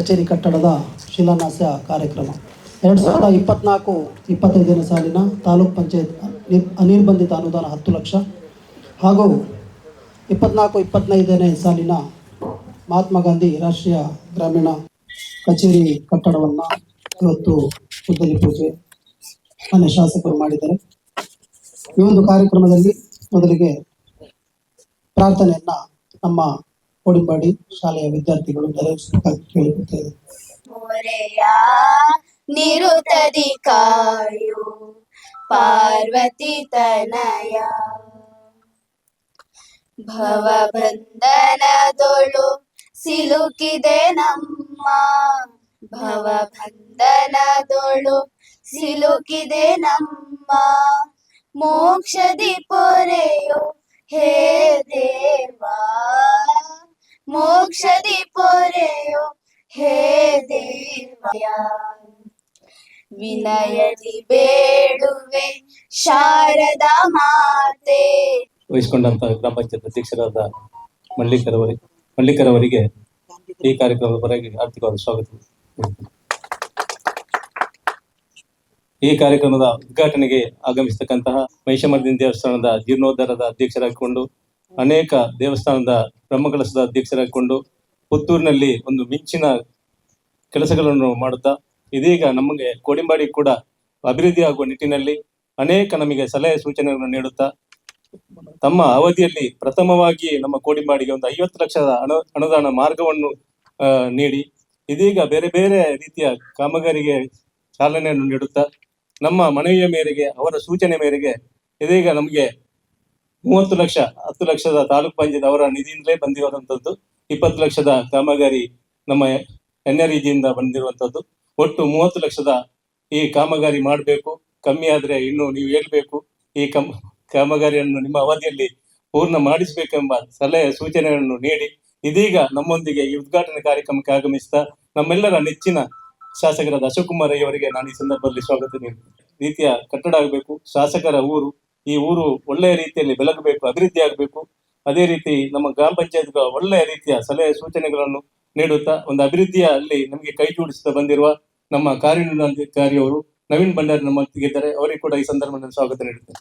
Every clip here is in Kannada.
ಕಚೇರಿ ಕಟ್ಟಡದ ಶಿಲಾನ್ಯಾಸ ಕಾರ್ಯಕ್ರಮ. ಎರಡು ಸಾವಿರದ ಇಪ್ಪತ್ನಾಲ್ಕು ಇಪ್ಪತ್ತೈದನೇ ಸಾಲಿನ ತಾಲೂಕ್ ಪಂಚಾಯತ್ ನಿರ್- ಅನಿರ್ಬಂಧಿತ ಅನುದಾನ ಹತ್ತು ಲಕ್ಷ ಹಾಗೂ ಇಪ್ಪತ್ನಾಲ್ಕು, ಇಪ್ಪತ್ತೈದನೇ ಸಾಲಿನ ಮಹಾತ್ಮ ಗಾಂಧಿ ರಾಷ್ಟ್ರೀಯ ಗ್ರಾಮೀಣ ಕಚೇರಿ ಕಟ್ಟಡವನ್ನು ಇವತ್ತು ಗುದ್ದಲಿ ಪೂಜೆ ಮನೆ ಶಾಸಕರು ಮಾಡಿದ್ದಾರೆ. ಈ ಒಂದು ಕಾರ್ಯಕ್ರಮದಲ್ಲಿ ಮೊದಲಿಗೆ ಪ್ರಾರ್ಥನೆಯನ್ನ ನಮ್ಮ ಕೋಡಿಂಬಾಡಿ ಶಾಲೆಯ ವಿದ್ಯಾರ್ಥಿಗಳು ಮೊರೆಯ ನಿರುತದಿ ಕಾಯು, ಪಾರ್ವತಿ ತನಯ. ಭವ ಬಂಧನದೊಳು ಸಿಲುಕಿದೆ ನಮ್ಮ ಭವ ಬಂಧನದೊಳು ಸಿಲುಕಿದೆ ನಮ್ಮ. ಮೋಕ್ಷದಿ ಪೊರೆಯೋ ಹೇ ದೇವಾ. ಮೋಕ್ಷದಿ ಪೊರೆಯೋ ಹೇ ದೇವಯ ವಿನಯದಿ ಬೇಡುವೆ ಶಾರದಾ ಮಾತೆ. ವಹಿಸಿಕೊಂಡಂತ ಗ್ರಾಮ ಪಂಚಾಯತ್ ಅಧ್ಯಕ್ಷರಾದ ಮಲ್ಲಿಕರವರಿ ಮಲ್ಲಿಕರವರಿಗೆ ಈ ಕಾರ್ಯಕ್ರಮದ ಪರವಾಗಿ ಆರ್ಥಿಕವಾದ ಸ್ವಾಗತ. ಈ ಕಾರ್ಯಕ್ರಮದ ಉದ್ಘಾಟನೆಗೆ ಆಗಮಿಸತಕ್ಕಂತಹ ಮಹಿಷಮರ್ದಿನ ದೇವಸ್ಥಾನದ ಜೀರ್ಣೋದ್ಧಾರದ ಅಧ್ಯಕ್ಷರಾಗಿಕೊಂಡು ಅನೇಕ ದೇವಸ್ಥಾನದ ಬ್ರಹ್ಮಕಲಶದ ಅಧ್ಯಕ್ಷರಾಗಿಕೊಂಡು ಪುತ್ತೂರಿನಲ್ಲಿ ಒಂದು ಮಿಂಚಿನ ಕೆಲಸಗಳನ್ನು ಮಾಡುತ್ತಾ, ಇದೀಗ ನಮಗೆ ಕೋಡಿಂಬಾಡಿ ಕೂಡ ಅಭಿವೃದ್ಧಿ ಆಗುವ ನಿಟ್ಟಿನಲ್ಲಿ ಅನೇಕ ನಮಗೆ ಸಲಹೆ ಸೂಚನೆಗಳನ್ನು ನೀಡುತ್ತಾ, ತಮ್ಮ ಅವಧಿಯಲ್ಲಿ ಪ್ರಥಮವಾಗಿ ನಮ್ಮ ಕೋಡಿಂಬಾಡಿಗೆ ಒಂದು ಐವತ್ತು ಲಕ್ಷದ ಅನು ಅನುದಾನ ಮಾರ್ಗವನ್ನು ನೀಡಿ, ಇದೀಗ ಬೇರೆ ಬೇರೆ ರೀತಿಯ ಕಾಮಗಾರಿಗೆ ಚಾಲನೆಯನ್ನು ನೀಡುತ್ತಾ, ನಮ್ಮ ಮನವಿಯ ಮೇರೆಗೆ, ಅವರ ಸೂಚನೆ ಮೇರೆಗೆ ಇದೀಗ ನಮಗೆ ಮೂವತ್ತು ಲಕ್ಷ, ಹತ್ತು ಲಕ್ಷದ ತಾಲೂಕ್ ಪಂಚಾಯತ್ ಅವರ ನಿಧಿಯಿಂದಲೇ ಬಂದಿರುವಂತದ್ದು, ಇಪ್ಪತ್ತು ಲಕ್ಷದ ಕಾಮಗಾರಿ ನಮ್ಮ ಎನ್ ಆರ್ ಇಜಿಯಿಂದ ಬಂದಿರುವಂತದ್ದು. ಒಟ್ಟು ಮೂವತ್ತು ಲಕ್ಷದ ಈ ಕಾಮಗಾರಿ ಮಾಡಬೇಕು. ಕಮ್ಮಿ ಆದ್ರೆ ಇನ್ನು ನೀವು ಹೇಳ್ಬೇಕು, ಈ ಕಮ್, ಕಾಮಗಾರಿಯನ್ನು ನಿಮ್ಮ ಅವಧಿಯಲ್ಲಿ ಪೂರ್ಣ ಮಾಡಿಸಬೇಕೆಂಬ ಸಲಹೆ, ಸೂಚನೆಗಳನ್ನು ನೀಡಿ. ಇದೀಗ ನಮ್ಮೊಂದಿಗೆ ಈ ಉದ್ಘಾಟನೆ ಕಾರ್ಯಕ್ರಮಕ್ಕೆ ಆಗಮಿಸಿದ ನಮ್ಮೆಲ್ಲರ ನೆಚ್ಚಿನ ಶಾಸಕರಾದ ಅಶೋಕ್ ಕುಮಾರ್ ಅವರಿಗೆ ನಾನು ಈ ಸಂದರ್ಭದಲ್ಲಿ ಸ್ವಾಗತ ನೀಡುತ್ತೇನೆ ರೀತಿಯ ಕಟ್ಟಡ ಆಗಬೇಕು, ಶಾಸಕರ ಊರು ಈ ಊರು ಒಳ್ಳೆಯ ರೀತಿಯಲ್ಲಿ ಬೆಳಗಬೇಕು, ಅಭಿವೃದ್ಧಿ ಆಗಬೇಕು. ಅದೇ ರೀತಿ ನಮ್ಮ ಗ್ರಾಮ ಪಂಚಾಯತ್ಗಳ ಒಳ್ಳೆಯ ರೀತಿಯ ಸಲಹೆ ಸೂಚನೆಗಳನ್ನು ನೀಡುತ್ತಾ, ಒಂದು ಅಭಿವೃದ್ಧಿಯ ಅಲ್ಲಿ ನಮಗೆ ಕೈ ಜೋಡಿಸುತ್ತಾ ಬಂದಿರುವ ನಮ್ಮ ಕಾರ್ಯನಿರ್ವಹಣಾಧಿಕಾರಿಯವರು ನವೀನ್ ಭಂಡಾರಿ ಇದ್ದಾರೆ ಅವರಿಗೆ ಕೂಡ ಈ ಸಂದರ್ಭದಲ್ಲಿ ಸ್ವಾಗತ ನೀಡುತ್ತೇನೆ.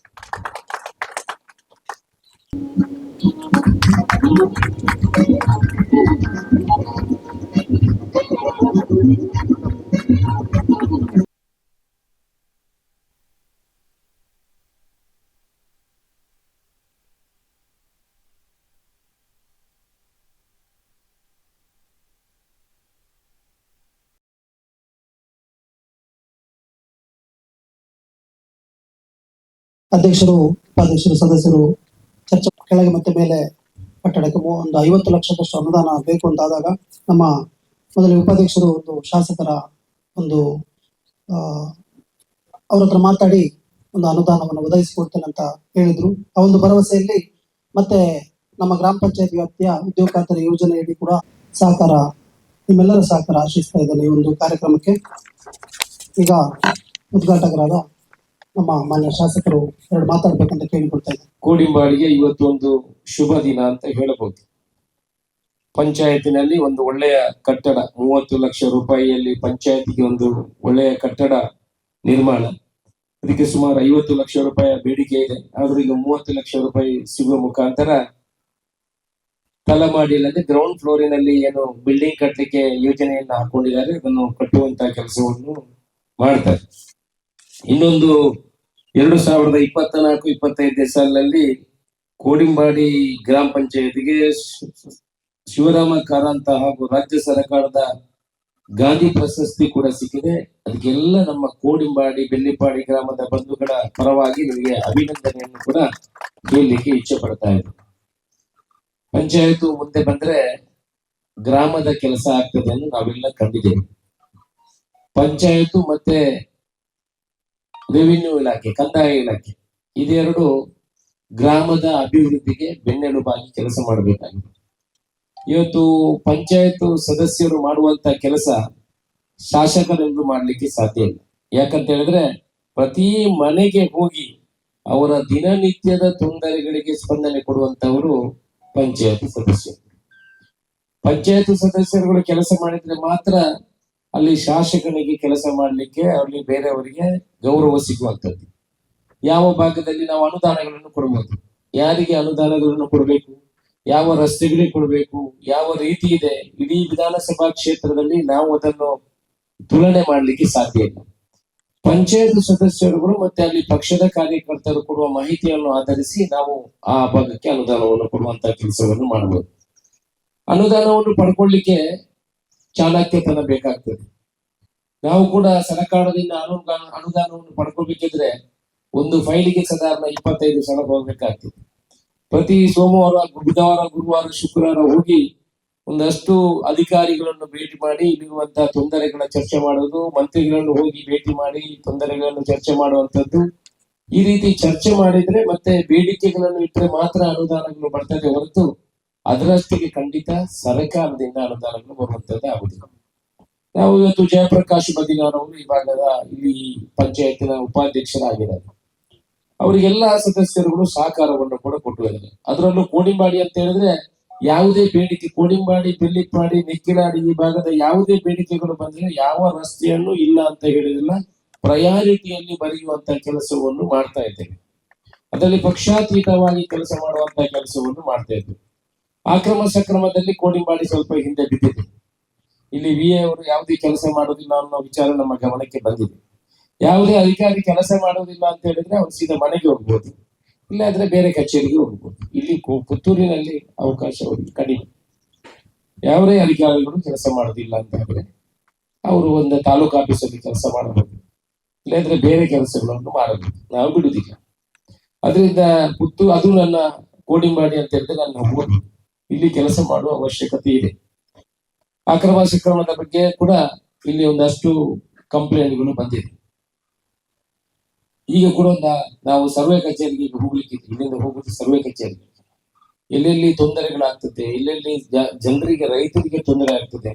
ಅಧ್ಯಕ್ಷರು, ಉಪಾಧ್ಯಕ್ಷರು, ಸದಸ್ಯರು, ಚರ್ಚೆ ಕೆಳಗೆ ಮತ್ತೆ ಮೇಲೆ ಕಟ್ಟಡಕ್ಕೆ ಒಂದು ಐವತ್ತು ಲಕ್ಷದಷ್ಟು ಅನುದಾನ ಬೇಕು ಅಂತಾದಾಗ ನಮ್ಮ ಮೊದಲ ಉಪಾಧ್ಯಕ್ಷರು ಒಂದು ಶಾಸಕರ ಒಂದು ಅವ್ರ ಹತ್ರ ಮಾತಾಡಿ ಒಂದು ಅನುದಾನವನ್ನು ಒದಗಿಸಿಕೊಡ್ತೇನೆ ಅಂತ ಹೇಳಿದ್ರು. ಆ ಒಂದು ಭರವಸೆಯಲ್ಲಿ ಮತ್ತೆ ನಮ್ಮ ಗ್ರಾಮ ಪಂಚಾಯತ್ ವ್ಯಾಪ್ತಿಯ ಉದ್ಯೋಗ ಖಾತರಿ ಯೋಜನೆಯಡಿ ಕೂಡ ಸಹಕಾರ, ನಿಮ್ಮೆಲ್ಲರ ಸಹಕಾರ ಆಶಿಸ್ತಾ ಇದ್ದೇನೆ ಈ ಒಂದು ಕಾರ್ಯಕ್ರಮಕ್ಕೆ. ಈಗ ಉದ್ಘಾಟಕರಾದ ನಮ್ಮ ಮಾನ್ಯ ಶಾಸಕರು ಎರಡು ಮಾತಾಡ್ಬೇಕಂತ ಕೇಳಿಕೊಳ್ತಾ ಇದ್ದಾರೆ ಕೋಡಿಂಬಾಳಿಗೆ ಇವತ್ತು ಒಂದು ಶುಭ ದಿನ ಅಂತ ಹೇಳಬಹುದು. ಪಂಚಾಯತಿನಲ್ಲಿ ಒಂದು ಒಳ್ಳೆಯ ಕಟ್ಟಡ, ಮೂವತ್ತು ಲಕ್ಷ ರೂಪಾಯಿಯಲ್ಲಿ ಪಂಚಾಯತಿಗೆ ಒಂದು ಒಳ್ಳೆಯ ಕಟ್ಟಡ ನಿರ್ಮಾಣ. ಅದಕ್ಕೆ ಸುಮಾರು ಐವತ್ತು ಲಕ್ಷ ರೂಪಾಯಿ ಬೇಡಿಕೆ ಇದೆ. ಆದ್ರೂ ಈಗ ಮೂವತ್ತು ಲಕ್ಷ ರೂಪಾಯಿ ಸಿಗುವ ಮುಖಾಂತರ ತಲಮಾಡಿ ಇಲ್ಲದೆ ಗ್ರೌಂಡ್ ಫ್ಲೋರಿನಲ್ಲಿ ಏನು ಬಿಲ್ಡಿಂಗ್ ಕಟ್ಟಲಿಕ್ಕೆ ಯೋಜನೆಯನ್ನು ಹಾಕೊಂಡಿದ್ದಾರೆ. ಅದನ್ನು ಕಟ್ಟುವಂತ ಕೆಲಸವನ್ನು ಮಾಡ್ತಾರೆ. ಇನ್ನೊಂದು ಎರಡು ಸಾವಿರದ ಇಪ್ಪತ್ತ ನಾಲ್ಕು ಇಪ್ಪತ್ತೈದನೇ ಸಾಲಿನಲ್ಲಿ ಕೋಡಿಂಬಾಡಿ ಗ್ರಾಮ ಪಂಚಾಯತಿಗೆ ಶಿವರಾಮ ಕಾರಂತ ಹಾಗೂ ರಾಜ್ಯ ಸರ್ಕಾರದ ಗಾಂಧಿ ಪ್ರಶಸ್ತಿ ಕೂಡ ಸಿಕ್ಕಿದೆ. ಅದಕ್ಕೆಲ್ಲ ನಮ್ಮ ಕೋಡಿಂಬಾಡಿ, ಬೆಳ್ಳಿಪಾಡಿ ಗ್ರಾಮದ ಬಂಧುಗಳ ಪರವಾಗಿ ನಿಮಗೆ ಅಭಿನಂದನೆಯನ್ನು ಕೂಡ ಹೇಳಲಿಕ್ಕೆ ಇಚ್ಛೆ ಪಡ್ತಾ ಇದ್ರು ಪಂಚಾಯತ್ ಮುಂದೆ ಬಂದ್ರೆ ಗ್ರಾಮದ ಕೆಲಸ ಆಗ್ತದೆ ಎಂದು ನಾವೆಲ್ಲ ಕಂಡಿದ್ದೇವೆ. ಪಂಚಾಯತ್ ಮತ್ತೆ ರೆವಿನ್ಯೂ ಇಲಾಖೆ ಕಂದಾಯ ಇಲಾಖೆ, ಇದೆರಡು ಗ್ರಾಮದ ಅಭಿವೃದ್ಧಿಗೆ ಬೆನ್ನೆಲುಬಾಗಿ ಕೆಲಸ ಮಾಡಬೇಕಾಗಿದೆ. ಇವತ್ತು ಪಂಚಾಯತ್ ಸದಸ್ಯರು ಮಾಡುವಂತ ಕೆಲಸ ಶಾಸಕರೆಲ್ಲರೂ ಮಾಡ್ಲಿಕ್ಕೆ ಸಾಧ್ಯ ಇಲ್ಲ. ಯಾಕಂತ ಹೇಳಿದ್ರೆ ಪ್ರತಿ ಮನೆಗೆ ಹೋಗಿ ಅವರ ದಿನನಿತ್ಯದ ತೊಂದರೆಗಳಿಗೆ ಸ್ಪಂದನೆ ಕೊಡುವಂತವರು ಪಂಚಾಯತ್ ಸದಸ್ಯರು. ಪಂಚಾಯತ್ ಸದಸ್ಯರುಗಳು ಕೆಲಸ ಮಾಡಿದ್ರೆ ಮಾತ್ರ ಅಲ್ಲಿ ಶಾಸಕನಿಗೆ ಕೆಲಸ ಮಾಡಲಿಕ್ಕೆ ಅಲ್ಲಿ ಬೇರೆಯವರಿಗೆ ಗೌರವ ಸಿಗುವಂಥದ್ದು. ಯಾವ ಭಾಗದಲ್ಲಿ ನಾವು ಅನುದಾನಗಳನ್ನು ಕೊಡಬಹುದು ಯಾರಿಗೆ ಅನುದಾನಗಳನ್ನು ಕೊಡಬೇಕು? ಯಾವ ರಸ್ತೆಗಳಿಗೆ ಕೊಡಬೇಕು? ಯಾವ ರೀತಿ ಇದೆ? ಇಡೀ ವಿಧಾನಸಭಾ ಕ್ಷೇತ್ರದಲ್ಲಿ ನಾವು ಅದನ್ನು ತುಲನೆ ಮಾಡಲಿಕ್ಕೆ ಸಾಧ್ಯ ಇಲ್ಲ. ಪಂಚಾಯತ್ ಸದಸ್ಯರುಗಳು ಮತ್ತೆ ಅಲ್ಲಿ ಪಕ್ಷದ ಕಾರ್ಯಕರ್ತರು ಕೊಡುವ ಮಾಹಿತಿಯನ್ನು ಆಧರಿಸಿ ನಾವು ಆ ಭಾಗಕ್ಕೆ ಅನುದಾನವನ್ನು ಕೊಡುವಂತಹ ಕೆಲಸವನ್ನು ಮಾಡಬಹುದು. ಅನುದಾನವನ್ನು ಪಡ್ಕೊಳ್ಳಿಕ್ಕೆ ಚಾಣಕ್ಯತನ ಬೇಕಾಗ್ತದೆ. ನಾವು ಕೂಡ ಸರಕಾರದಿಂದ ಅನುದಾನ ಅನುದಾನವನ್ನು ಪಡ್ಕೊಳ್ಬೇಕಿದ್ರೆ ಒಂದು ಫೈಲಿಗೆ ಸಾಧಾರಣ ಇಪ್ಪತ್ತೈದು ಸಲ ಹೋಗ್ಬೇಕಾಗ್ತದೆ. ಪ್ರತಿ ಸೋಮವಾರ, ಬುಧವಾರ, ಗುರುವಾರ, ಶುಕ್ರವಾರ ಹೋಗಿ ಒಂದಷ್ಟು ಅಧಿಕಾರಿಗಳನ್ನು ಭೇಟಿ ಮಾಡಿ ಇಲ್ಲಿರುವಂತಹ ತೊಂದರೆಗಳ ಚರ್ಚೆ ಮಾಡೋದು, ಮಂತ್ರಿಗಳನ್ನು ಹೋಗಿ ಭೇಟಿ ಮಾಡಿ ತೊಂದರೆಗಳನ್ನು ಚರ್ಚೆ ಮಾಡುವಂತದ್ದು ಈ ರೀತಿ ಚರ್ಚೆ ಮಾಡಿದ್ರೆ ಮತ್ತೆ ಬೇಡಿಕೆಗಳನ್ನು ಇಟ್ಟರೆ ಮಾತ್ರ ಅನುದಾನಗಳು ಬರ್ತದೆ ಹೊರತು ಅದರಷ್ಟಿಗೆ ಖಂಡಿತ ಸರ್ಕಾರದಿಂದ ಅನುದಾನಗಳು ಬರುವಂತದ್ದು ಆಗುದಿಲ್ಲ ನಾವು ಇವತ್ತು ಜಯಪ್ರಕಾಶ್ ಬದಿನವರವರು ಈ ಭಾಗದ ಇಲ್ಲಿ ಪಂಚಾಯತಿನ ಉಪಾಧ್ಯಕ್ಷರಾಗಿದ್ದಾರೆ. ಅವರಿಗೆಲ್ಲ ಸದಸ್ಯರುಗಳು ಸಹಕಾರವನ್ನು ಕೂಡ ಕೊಟ್ಟು ಇದ್ದಾರೆ ಅದರಲ್ಲೂ ಕೋಡಿಂಬಾಡಿ ಅಂತ ಹೇಳಿದ್ರೆ ಯಾವುದೇ ಬೇಡಿಕೆ, ಕೋಡಿಂಬಾಡಿ, ಬೆಳ್ಳಿಪ್ಪಾಡಿ, ನಿಕ್ಕಿಲಾಡಿ ಈ ಭಾಗದ ಯಾವುದೇ ಬೇಡಿಕೆಗಳು ಬಂದ್ರೆ ಯಾವ ರಸ್ತೆಯನ್ನು ಇಲ್ಲ ಅಂತ ಹೇಳಿದಿಲ್ಲ ಪ್ರಯಾರಿಟಿಯಲ್ಲಿ ಬರೆಯುವಂತ ಕೆಲಸವನ್ನು ಮಾಡ್ತಾ ಇದ್ದೇವೆ. ಅದರಲ್ಲಿ ಪಕ್ಷಾತೀತವಾಗಿ ಕೆಲಸ ಮಾಡುವಂತ ಕೆಲಸವನ್ನು ಮಾಡ್ತಾ ಇದ್ದೇವೆ. ಆಕ್ರಮ ಸಕ್ರಮದಲ್ಲಿ ಕೋಡಿಂಬಾಡಿ ಸ್ವಲ್ಪ ಹಿಂದೆ ಬಿದ್ದಿದೆ. ಇಲ್ಲಿ ವಿ ಅವರು ಯಾವುದೇ ಕೆಲಸ ಮಾಡೋದಿಲ್ಲ ಅನ್ನೋ ವಿಚಾರ ನಮ್ಮ ಗಮನಕ್ಕೆ ಬಂದಿದೆ. ಯಾವುದೇ ಅಧಿಕಾರಿ ಕೆಲಸ ಮಾಡೋದಿಲ್ಲ ಅಂತ ಹೇಳಿದ್ರೆ ಅವ್ರು ಸೀದಾ ಮನೆಗೆ ಹೋಗ್ಬೋದು. ಇಲ್ಲಾದ್ರೆ ಬೇರೆ ಕಚೇರಿಗೆ ಹೋಗ್ಬೋದು. ಇಲ್ಲಿ ಪುತ್ತೂರಿನಲ್ಲಿ ಅವಕಾಶ ಕಡಿಮೆ. ಯಾವುದೇ ಅಧಿಕಾರಿಗಳು ಕೆಲಸ ಮಾಡೋದಿಲ್ಲ ಅಂತ ಹೇಳಿದ್ರೆ ಅವರು ಒಂದು ತಾಲೂಕು ಆಫೀಸಲ್ಲಿ ಕೆಲಸ ಮಾಡಬಹುದು. ಇಲ್ಲಾಂದ್ರೆ ಬೇರೆ ಕೆಲಸಗಳನ್ನು ಮಾಡಬಹುದು. ನಾವು ಬಿಡುವುದಿಲ್ಲ. ಅದರಿಂದ ಪುತ್ತೂರು, ಅದು ನನ್ನ ಕೋಡಿಂಬಾಡಿ ಅಂತ ಹೇಳಿದ್ರೆ ನಾನು ಊರು ಇಲ್ಲಿ ಕೆಲಸ ಮಾಡುವ ಅವಶ್ಯಕತೆ ಇದೆ. ಅಕ್ರಮ ಸಕ್ರಮದ ಬಗ್ಗೆ ಕೂಡ ಇಲ್ಲಿ ಒಂದಷ್ಟು ಕಂಪ್ಲೇಂಟ್ಗಳು ಬಂದಿದೆ. ಈಗ ಕೂಡ ನಾವು ಸರ್ವೆ ಕಚೇರಿಗೆ ಹೋಗ್ಲಿಕ್ಕೆ ಇಲ್ಲಿಂದ ಹೋಗುದು ಸರ್ವೆ ಕಚೇರಿಗೆ. ಎಲ್ಲೆಲ್ಲಿ ತೊಂದರೆಗಳಾಗ್ತದೆ, ಎಲ್ಲೆಲ್ಲಿ ಜನರಿಗೆ, ರೈತರಿಗೆ ತೊಂದರೆ ಆಗ್ತದೆ,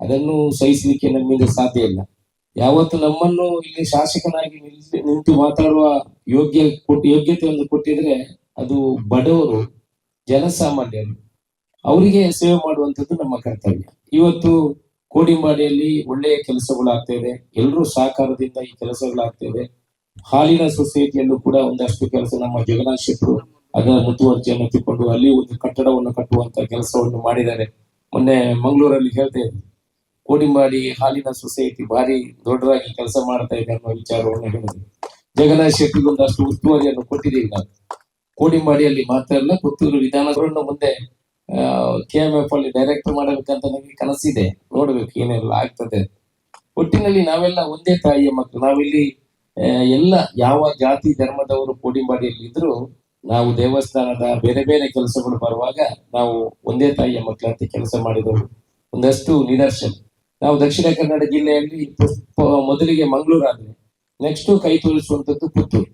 ಅದನ್ನು ಸಹಿಸಲಿಕ್ಕೆ ನಮ್ಮಿಂದ ಸಾಧ್ಯ ಇಲ್ಲ. ಯಾವತ್ತು ನಮ್ಮನ್ನು ಇಲ್ಲಿ ಶಾಸಕನಾಗಿ ನಿಂತು ಮಾತಾಡುವ ಯೋಗ್ಯ ಕೊಟ್ಟು ಯೋಗ್ಯತೆಯನ್ನು ಕೊಟ್ಟಿದ್ರೆ ಅದು ಬಡವರು, ಜನಸಾಮಾನ್ಯರು ಅವರಿಗೆ ಸೇವೆ ಮಾಡುವಂತದ್ದು ನಮ್ಮ ಕರ್ತವ್ಯ. ಇವತ್ತು ಕೋಡಿಂಬಾಡಿಯಲ್ಲಿ ಒಳ್ಳೆಯ ಕೆಲಸಗಳಾಗ್ತಾ ಇದೆ ಎಲ್ಲರೂ ಸಹಕಾರದಿಂದ ಈ ಕೆಲಸಗಳಾಗ್ತಾ ಹಾಲಿನ ಸೊಸೈಟಿಯಲ್ಲೂ ಕೂಡ ಒಂದಷ್ಟು ಕೆಲಸ ನಮ್ಮ ಜಗನ್ನಾಥ್ ಶೆಟ್ಟರು ಅದರ ಮುತುವರ್ಜಿಯನ್ನು ತಿಕ್ಕೊಂಡು ಅಲ್ಲಿ ಒಂದು ಕಟ್ಟಡವನ್ನು ಕಟ್ಟುವಂತ ಕೆಲಸವನ್ನು ಮಾಡಿದ್ದಾರೆ. ಮೊನ್ನೆ ಮಂಗಳೂರಲ್ಲಿ ಹೇಳ್ತಾ ಇದ್ರು. ಕೋಡಿಂಬಾಡಿ ಹಾಲಿನ ಸೊಸೈಟಿ ಭಾರಿ ದೊಡ್ಡದಾಗಿ ಕೆಲಸ ಮಾಡ್ತಾ ಇದೆ ಅನ್ನೋ ವಿಚಾರವನ್ನು ಹೇಳಿದ್ರು. ಜಗನ್ನಾಥ್ ಶೆಟ್ಟಿಗೆ ಒಂದಷ್ಟು ಉಸ್ತುವಾರಿಯನ್ನು ಕೊಟ್ಟಿದ್ದೀವಿ ನಾವು. ಕೋಡಿಂಬಾಡಿಯಲ್ಲಿ ಮಾತ್ರ ಅಲ್ಲ ಪುತ್ತೂರು ವಿಧಾನಗಳನ್ನು ಮುಂದೆ ಕೆ ಎಂ ಎಫ್ ಅಲ್ಲಿ ಡೈರೆಕ್ಟರ್ ಮಾಡಬೇಕಂತ ನನಗೆ ಕನಸಿದೆ. ನೋಡ್ಬೇಕು ಏನೆಲ್ಲ ಆಗ್ತದೆ. ಒಟ್ಟಿನಲ್ಲಿ ನಾವೆಲ್ಲ ಒಂದೇ ತಾಯಿಯ ಮಕ್ಕಳು ನಾವಿಲ್ಲಿ ಎಲ್ಲ ಯಾವ ಜಾತಿ ಧರ್ಮದವರು ಕೋಡಿಂಬಾಡಿಯಲ್ಲಿ ಇದ್ರು ನಾವು ದೇವಸ್ಥಾನದ ಬೇರೆ ಬೇರೆ ಕೆಲಸಗಳು ಬರುವಾಗ ನಾವು ಒಂದೇ ತಾಯಿಯ ಮಕ್ಕಳಂತೆ ಕೆಲಸ ಮಾಡಿದವರು. ಒಂದಷ್ಟು ನಿದರ್ಶನ. ನಾವು ದಕ್ಷಿಣ ಕನ್ನಡ ಜಿಲ್ಲೆಯಲ್ಲಿ ಮೊದಲಿಗೆ ಮಂಗಳೂರು ಆದ್ರೆ ನೆಕ್ಸ್ಟ್ ಕೈ ತೋರಿಸುವಂತದ್ದು ಪುತ್ತೂರು.